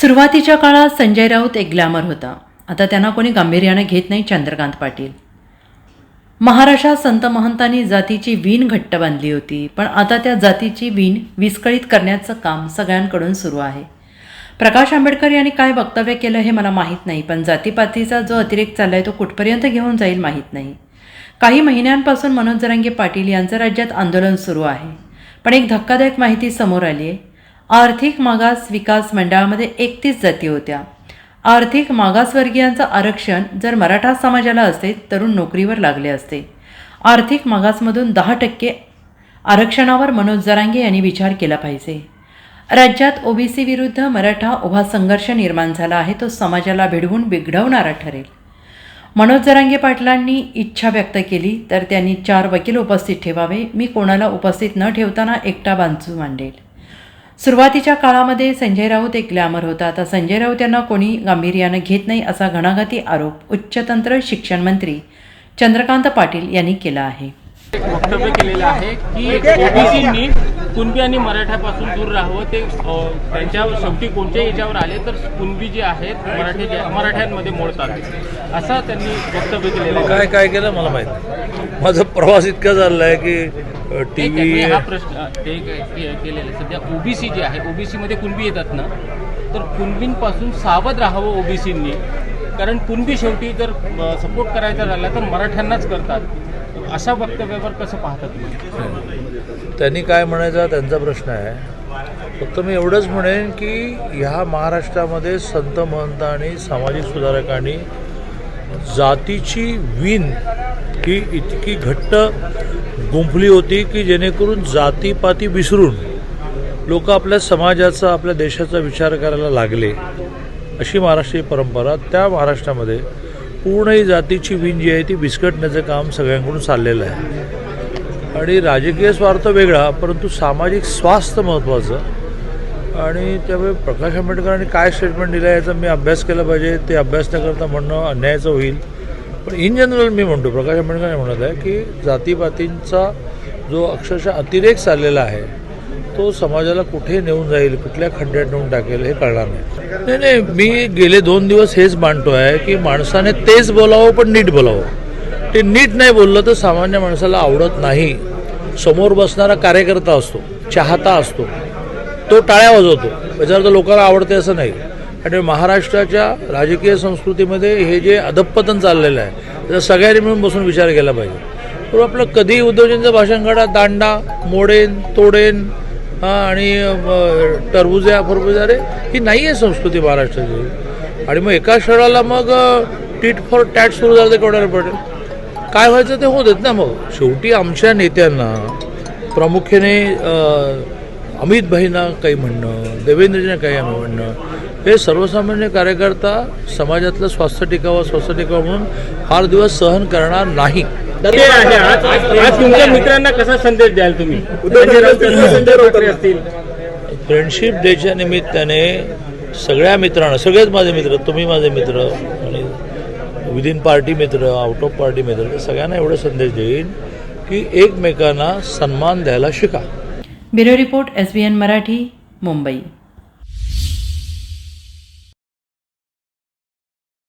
सुरुवातीच्या काळात संजय राऊत एक ग्लॅमर होता. आता त्यांना कोणी गांभीर्याने घेत नाही चंद्रकांत पाटील. महाराष्ट्रात संत महंतांनी जातीची वीण घट्ट बांधली होती पण आता त्या जातीची वीण विस्कळीत करण्याचं काम सगळ्यांकडून सुरू आहे. प्रकाश आंबेडकर यांनी काय वक्तव्य केलं हे मला माहीत नाही पण जातीपातीचा जो अतिरेक चाललाय तो कुठपर्यंत घेऊन जाईल माहीत नाही. काही महिन्यांपासून मनोज जरांगे पाटील यांचं राज्यात आंदोलन सुरू आहे. पण एक धक्कादायक माहिती समोर आली आहे आर्थिक मागास विकास मंडळामध्ये एकतीस जाती होत्या. आर्थिक मागासवर्गीयांचं आरक्षण जर मराठा समाजाला असते तरुण नोकरीवर लागले असते. आर्थिक मागासमधून दहा टक्के आरक्षणावर मनोज जरांगे यांनी विचार केला पाहिजे. राज्यात ओबीसी विरुद्ध मराठा उभा संघर्ष निर्माण झाला आहे तो समाजाला भिडवून बिघडवणारा ठरेल. मनोज जरांगे पाटलांनी इच्छा व्यक्त केली तर त्यांनी चार वकील उपस्थित ठेवावे. मी कोणाला उपस्थित न ठेवताना एकटा बांधू मांडेल. सुरुवातीच्या काळामध्ये संजय राऊत एक ग्लॅमर होता. आता संजय राऊत यांना कोणी गांभीर्यानं घेत नाही असा घणाघाती आरोप उच्चतंत्र शिक्षण मंत्री चंद्रकांत पाटील यांनी केला आहे. वक्तव्य केलेलं आहे की ओबीसींनी कुणबी आणि मराठ्यापासून दूर राहावं ते त्यांच्या शेवटी कोणत्या याच्यावर आले तर कुणबी जे आहेत मराठी जे मराठ्यांमध्ये मोडतात असं त्यांनी वक्तव्य केलेलं काय काय केलं मला माहीत. माझा प्रवास इतका चालला आहे की टी व्ही हा प्रश्न ते केलेलं आहे. सध्या ओबीसी जे आहे ओबीसी मध्ये कुणबी येतात ना तर कुणबींपासून सावध राहावं ओबीसींनी कारण कुणबी शेवटी जर सपोर्ट करायचा झाला तर मराठ्यांनाच करतात अशा वक्तव्यावर कसं पाहतात त्यांनी काय म्हणायचा त्यांचा प्रश्न आहे. फक्त मी एवढंच म्हणेन की ह्या महाराष्ट्रामध्ये संत महंत आणि सामाजिक सुधारकांनी जातीची वीण ही इतकी घट्ट गुंफली होती की जेणेकरून जातीपाती विसरून लोक आपल्या समाजाचा आपल्या देशाचा विचार करायला लागले. अशी महाराष्ट्रीय परंपरा त्या महाराष्ट्रामध्ये पूर्ण ही जातीची वीण जी आहे ती विस्कटण्याचं काम सगळ्यांकडून चाललेलं आहे. आणि राजकीय स्वार्थ वेगळा परंतु सामाजिक स्वास्थ्य महत्त्वाचं. आणि त्यामुळे प्रकाश आंबेडकरांनी काय स्टेटमेंट दिलं आहे याचा मी अभ्यास केला पाहिजे. ते अभ्यास न करता म्हणणं अन्यायाचं होईल. पण इन जनरल मी म्हणतो प्रकाश आंबेडकर म्हणत आहे की जातीपातींचा जो अक्षरशः अतिरेक चाललेला आहे तो समाजाला कुठे नेऊन जाईल कुठल्या खड्ड्यात नेऊन टाकेल हे कळणार नाही. नाही नाही मी गेले दोन दिवस हेच मांडतो आहे की माणसाने तेच बोलावं पण नीट बोलावं. ते नीट नाही बोललं तर सामान्य माणसाला आवडत नाही. समोर बसणारा कार्यकर्ता असतो चाहता असतो तो टाळ्या वाजवतो. याचा तर लोकांना आवडते असं नाही. आणि महाराष्ट्राच्या राजकीय संस्कृतीमध्ये हे जे अधपतन चाललेलं आहे त्याचा सगळ्यांनी मिळून बसून विचार केला पाहिजे. पण आपलं कधी उद्धवजींचं भाषण काढा दांडा मोडेन तोडेन आणि टरबुजे टरबुजा फरबुजा रे ही नाही आहे संस्कृती महाराष्ट्राची. आणि मग एका क्षणाला मग टीट फॉर टॅट सुरू झालं ते कोणाला पडेल काय व्हायचं ते होत आहेत ना मग. शेवटी आमच्या नेत्यांना प्रामुख्याने अमित भाईंना काही म्हणणं देवेंद्रजींना काही म्हणणं हे सर्वसामान्य कार्यकर्ता समाजातलं स्वास्थ्य टिकावं स्वास्थ्य टिकावं म्हणून फार दिवस सहन करणार नाही. आज आज तुमच्या मित्रांना कसा संदेश द्याल तुम्ही? फ्रेंडशिप डेच्या निमित्ताने सगळ्या मित्रांना सगळेच माझे मित्र तुम्ही माझे मित्र आणि विदिन पार्टी मित्र आउट ऑफ पार्टी मित्र तर सगळ्यांना एवढा संदेश देईन की एकमेकांना सन्मान द्यायला शिका. Bureau report S B N Marathi Mumbai.